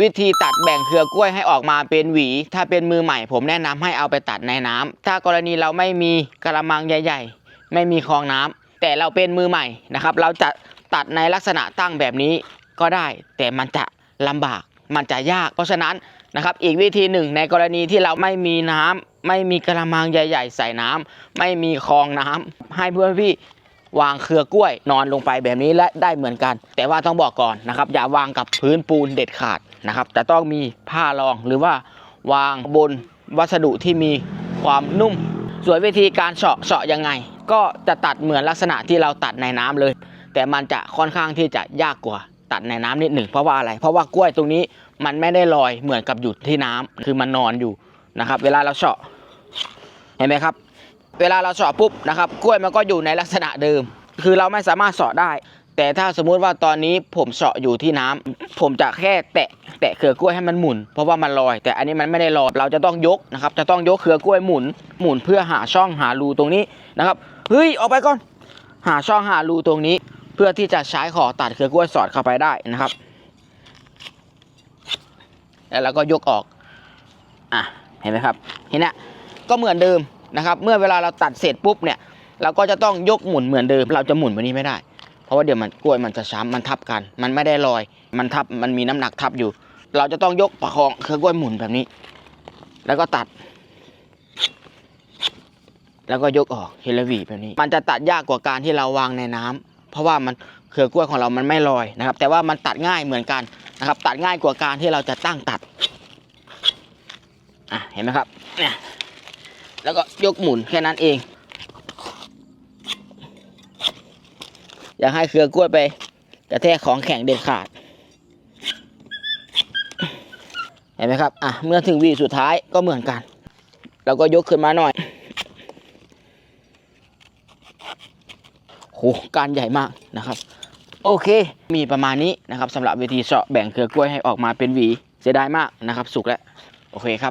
วิธีตัดแบ่งเครือกล้วยให้ออกมาเป็นหวี ถ้าเป็นมือใหม่ ผมแนะนำให้เอาไปตัดในน้ำถ้ากรณีเราไม่มีกระมังใหญ่ ๆ ไม่มีคลองน้ำแต่เราเป็นมือใหม่นะครับ เราจะตัดในลักษณะตั้งแบบนี้ก็ได้ แต่มันจะลำบาก มันจะยาก เพราะฉะนั้นนะครับ อีกวิธีหนึ่งในกรณีที่เราไม่มีน้ำไม่มีกระมังใหญ่ ๆ ใส่น้ำไม่มีคลองน้ำให้เพื่อนพี่ วางเครือกล้วยนอนลงไปแบบนี้และได้เหมือนกัน แต่ว่าต้องบอกก่อนนะครับ อย่าวางกับพื้นปูนเด็ดขาดนะครับจะต้องมีผ้ารองหรือว่าวางบนวัสดุที่มีความนุ่ม ส่วนวิธีการเฉาะเฉาะยังไง ก็จะตัดเหมือนลักษณะที่เราตัดในน้ำเลย แต่มันจะค่อนข้างที่จะยากกว่าตัดในน้ำนิดหนึ่งเพราะว่าอะไร เพราะว่ากล้วยตรงนี้มันไม่ได้ลอยเหมือนกับอยู่ที่น้ำคือมันนอนอยู่นะครับ เวลาเราเฉาะเห็นไหมครับ เวลาเราเฉาะปุ๊บนะครับกล้วยมันก็อยู่ในลักษณะเดิม คือเราไม่สามารถเฉาะได้ แต่ถ้าสมมุติว่าตอนนี้ผมเฉาะอยู่ที่น้ำผมจะแค่แตะแตะเครือกล้วยให้มันหมุน เพราะว่ามันลอย แต่อันนี้มันไม่ได้ลอยเราจะต้องยกนะครับ จะต้องยกเครือกล้วยหมุน หมุนเพื่อหาช่องหารูตรงนี้นะครับเฮ้ยออกไปก่อน หาช่องหารูตรงนี้ เพื่อที่จะใช้ขอตัดเครือกล้วยสอดเข้าไปได้นะครับ แล้วเราก็ยกออกอะเห็นไหมครับเห็นนะก็เหมือนเดิม นะครับ เมื่อเวลาเราตัดเสร็จปุ๊บเนี่ย เราก็จะต้องยกหมุนเหมือนเดิม เราจะหมุนแบบนี้ไม่ได้ เพราะว่าเดี๋ยวมันกล้วยมันจะช้ำมันทับกัน มันไม่ได้ลอย มันทับ มันมีน้ำหนักทับอยู่ เราจะต้องยกประคองเครือกล้วยหมุนแบบนี้ แล้วก็ตัด แล้วก็ยกออกเฮลวีแบบนี้ มันจะตัดยากกว่าการที่เราวางในน้ำเพราะว่ามันเครือกล้วยของเรามันไม่ลอยนะครับ แต่ว่ามันตัดง่ายเหมือนกันนะครับ ตัดง่ายกว่าการที่เราจะตั้งตัด อะ เห็นไหมครับเนี่ย แล้วก็ยกหมุนแค่นั้นเอง อยากให้เครือกล้วยไป กระแทกของแข็งเด็ดขาด เห็นไหมครับ อะ เมื่อถึงวีสุดท้ายก็เหมือนกันเราก็ยกขึ้นมาหน่อยโหการใหญ่มากนะครับ โอเค มีประมาณนี้นะครับสำหรับวิธีเฉาะแบ่งเครือกล้วยให้ออกมาเป็นหวี เสียดายมากนะครับ สุกแล้ว โอเคครับ